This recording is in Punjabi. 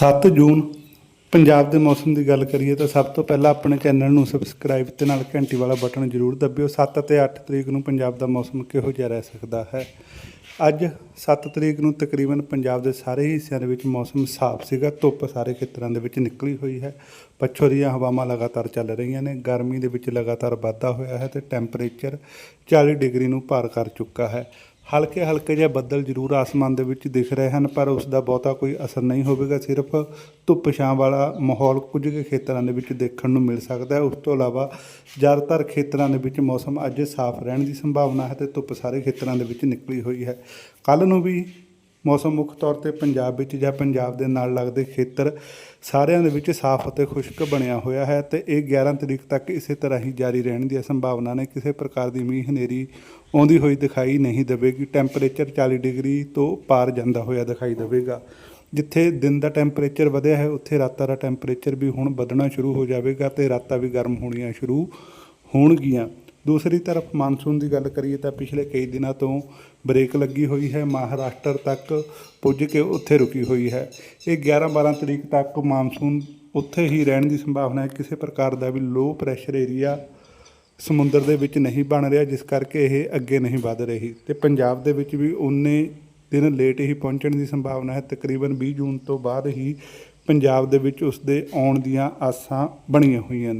7 ਜੂਨ ਪੰਜਾਬ ਦੇ ਮੌਸਮ ਦੀ ਗੱਲ ਕਰੀਏ ਤਾਂ ਸਭ ਤੋਂ ਪਹਿਲਾਂ ਆਪਣੇ ਚੈਨਲ ਨੂੰ ਸਬਸਕ੍ਰਾਈਬ ਤੇ ਨਾਲ ਘੰਟੀ ਵਾਲਾ ਬਟਨ ਜ਼ਰੂਰ ਦਬਿਓ। 7 ਅਤੇ 8 ਤਰੀਕ ਨੂੰ ਪੰਜਾਬ ਦਾ ਮੌਸਮ ਕਿਹੋ ਜਿਹਾ ਰਹਿ ਸਕਦਾ ਹੈ? ਅੱਜ 7 ਤਰੀਕ ਨੂੰ ਤਕਰੀਬਨ ਪੰਜਾਬ ਦੇ ਸਾਰੇ ਹਿੱਸਿਆਂ ਦੇ ਵਿੱਚ ਮੌਸਮ ਸਾਫ਼ ਸੀਗਾ। ਧੁੱਪ ਸਾਰੇ ਖੇਤਰਾਂ ਦੇ ਵਿੱਚ ਨਿਕਲੀ ਹੋਈ ਹੈ। ਪੱਛੋ ਦੀਆਂ ਹਵਾਵਾਂ ਲਗਾਤਾਰ ਚੱਲ ਰਹੀਆਂ ਨੇ। ਗਰਮੀ ਦੇ ਵਿੱਚ ਲਗਾਤਾਰ ਵਾਧਾ ਹੋਇਆ ਹੈ ਤੇ ਟੈਂਪਰੇਚਰ 40 ਡਿਗਰੀ ਨੂੰ ਪਾਰ ਕਰ ਚੁੱਕਾ ਹੈ। ਹਲਕੇ ਹਲਕੇ ਜਿਹੇ ਬੱਦਲ ਜ਼ਰੂਰ ਆਸਮਾਨ ਦੇ ਵਿੱਚ ਦਿਖ ਰਹੇ ਹਨ, ਪਰ ਉਸ ਦਾ ਬਹੁਤਾ ਕੋਈ ਅਸਰ ਨਹੀਂ ਹੋਵੇਗਾ। ਸਿਰਫ ਧੁੱਪ ਛਾਂ ਵਾਲਾ ਮਾਹੌਲ ਕੁਝ ਕੁ ਖੇਤਰਾਂ ਦੇ ਵਿੱਚ ਦੇਖਣ ਨੂੰ ਮਿਲ ਸਕਦਾ ਹੈ। ਉਸ ਤੋਂ ਇਲਾਵਾ ਜ਼ਿਆਦਾਤਰ ਖੇਤਰਾਂ ਦੇ ਵਿੱਚ ਮੌਸਮ ਅੱਜ ਸਾਫ਼ ਰਹਿਣ ਦੀ ਸੰਭਾਵਨਾ ਹੈ ਤੇ ਧੁੱਪ ਸਾਰੇ ਖੇਤਰਾਂ ਦੇ ਵਿੱਚ ਨਿਕਲੀ ਹੋਈ ਹੈ। ਕੱਲ ਨੂੰ ਵੀ ਮੌਸਮ ਮੁੱਖ ਤੌਰ ਤੇ ਪੰਜਾਬ ਵਿੱਚ ਜਾਂ ਪੰਜਾਬ ਦੇ ਨਾਲ ਲੱਗਦੇ ਖੇਤਰ ਸਾਰਿਆਂ ਦੇ ਵਿੱਚ ਸਾਫ਼ ਅਤੇ ਖੁਸ਼ਕ ਬਣਿਆ ਹੋਇਆ ਹੈ ਤੇ ਇਹ 11 ਤਰੀਕ ਤੱਕ ਇਸੇ ਤਰ੍ਹਾਂ ਹੀ ਜਾਰੀ ਰਹਿਣ ਦੀ ਸੰਭਾਵਨਾ ਨੇ। ਕਿਸੇ ਪ੍ਰਕਾਰ ਦੀ ਮੀਂਹ ਹਨੇਰੀ ਆਉਂਦੀ ਹੋਈ ਦਿਖਾਈ ਨਹੀਂ ਦੇਵੇਗੀ। ਟੈਂਪਰੇਚਰ 40 ਡਿਗਰੀ ਤੋਂ ਪਾਰ ਜਾਂਦਾ ਹੋਇਆ ਦਿਖਾਈ ਦੇਵੇਗਾ। ਜਿੱਥੇ ਦਿਨ ਦਾ ਟੈਂਪਰੇਚਰ ਵਧਿਆ ਹੈ, ਉੱਥੇ ਰਾਤਾਂ ਦਾ ਟੈਂਪਰੇਚਰ ਵੀ ਹੁਣ ਵਧਣਾ ਸ਼ੁਰੂ ਹੋ ਜਾਵੇਗਾ ਤੇ ਰਾਤਾਂ ਵੀ ਗਰਮ ਹੋਣੀਆਂ ਸ਼ੁਰੂ ਹੋਣਗੀਆਂ। ਦੂਸਰੀ ਤਰਫ ਮਾਨਸੂਨ ਦੀ ਗੱਲ ਕਰੀਏ ਤਾਂ ਪਿਛਲੇ ਕਈ ਦਿਨਾਂ ਤੋਂ ਬ੍ਰੇਕ ਲੱਗੀ ਹੋਈ ਹੈ, ਮਹਾਰਾਸ਼ਟਰ ਤੱਕ ਪੁੱਜ ਕੇ ਉੱਥੇ ਰੁਕੀ ਹੋਈ ਹੈ। ਇਹ 11-12 ਤਰੀਕ ਤੱਕ ਮਾਨਸੂਨ ਉੱਥੇ ਹੀ ਰਹਿਣ ਦੀ ਸੰਭਾਵਨਾ ਹੈ। ਕਿਸੇ ਪ੍ਰਕਾਰ ਦਾ ਵੀ ਲੋ ਪ੍ਰੈਸ਼ਰ ਏਰੀਆ ਸਮੁੰਦਰ ਦੇ ਵਿੱਚ ਨਹੀਂ ਬਣ ਰਿਹਾ, ਜਿਸ ਕਰਕੇ ਇਹ ਅੱਗੇ ਨਹੀਂ ਵਧ ਰਹੀ। ਤੇ ਪੰਜਾਬ ਦੇ ਵਿੱਚ ਵੀ ਉਨੇ ਦਿਨ ਲੇਟ ਹੀ ਪਹੁੰਚਣ ਦੀ ਸੰਭਾਵਨਾ ਹੈ। ਤਕਰੀਬਨ 20 ਜੂਨ ਤੋਂ ਬਾਅਦ ਹੀ ਪੰਜਾਬ ਦੇ ਵਿੱਚ ਉਸ ਦੇ ਆਉਣ ਦੀਆਂ ਆਸਾਂ ਬਣੀਆਂ ਹੋਈਆਂ ਨੇ।